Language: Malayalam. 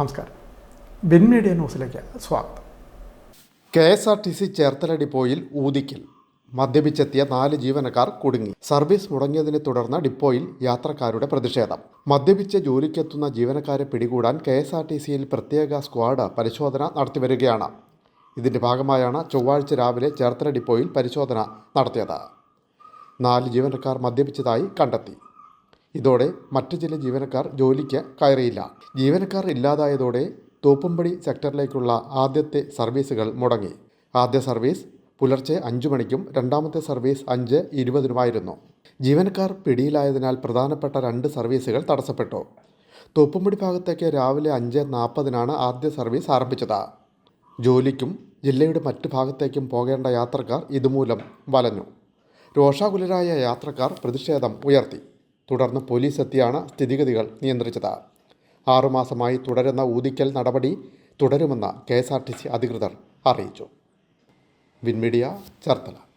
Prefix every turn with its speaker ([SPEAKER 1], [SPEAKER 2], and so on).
[SPEAKER 1] നമസ്കാരം. ബിൻ മീഡിയ ന്യൂസിലേക്ക് സ്വാഗതം. K S R T C Cherthala ഡിപ്പോയിൽ ഊതിക്കൽ. മദ്യപിച്ചെത്തിയ നാല് ജീവനക്കാർ കുടുങ്ങി. സർവീസ് മുടങ്ങിയതിനെ തുടർന്ന് ഡിപ്പോയിൽ യാത്രക്കാരുടെ പ്രതിഷേധം. മദ്യപിച്ച് ജോലിക്കെത്തുന്ന ജീവനക്കാരെ പിടികൂടാൻ കെ എസ് ആർ ടി സിയിൽ പ്രത്യേക സ്ക്വാഡ് പരിശോധന നടത്തിവരികയാണ്. ഇതിന്റെ ഭാഗമായാണ് ചൊവ്വാഴ്ച രാവിലെ ചേർത്തല ഡിപ്പോയിൽ പരിശോധന നടത്തിയത്. നാല് ജീവനക്കാർ മദ്യപിച്ചതായി കണ്ടെത്തി. ഇതോടെ മറ്റു ചില ജീവനക്കാർ ജോലിക്ക് കയറിയില്ല. ജീവനക്കാർ ഇല്ലാതായതോടെ തോപ്പുംപടി സെക്ടറിലേക്കുള്ള ആദ്യത്തെ സർവീസുകൾ മുടങ്ങി. ആദ്യ സർവീസ് പുലർച്ചെ അഞ്ചു മണിക്കും രണ്ടാമത്തെ സർവീസ് അഞ്ച് ഇരുപതിനുമായിരുന്നു. ജീവനക്കാർ പിടിയിലായതിനാൽ പ്രധാനപ്പെട്ട രണ്ട് സർവീസുകൾ തടസ്സപ്പെട്ടു. തോപ്പുംപടി ഭാഗത്തേക്ക് രാവിലെ അഞ്ച് നാൽപ്പതിനാണ് ആദ്യ സർവീസ് ആരംഭിച്ചത്. ജോലിക്കും ജില്ലയുടെ മറ്റു ഭാഗത്തേക്കും പോകേണ്ട യാത്രക്കാർ ഇതുമൂലം വലഞ്ഞു. രോഷാകുലരായ യാത്രക്കാർ പ്രതിഷേധം ഉയർത്തി. തുടർന്ന് പോലീസ് എത്തിയാണ് സ്ഥിതിഗതികൾ നിയന്ത്രിച്ചത്. ആറുമാസമായി തുടരുന്ന ഊതിക്കൽ നടപടി തുടരുമെന്ന് K S R T C അധികൃതർ അറിയിച്ചു. വിൻമീഡിയ ചേർത്തല.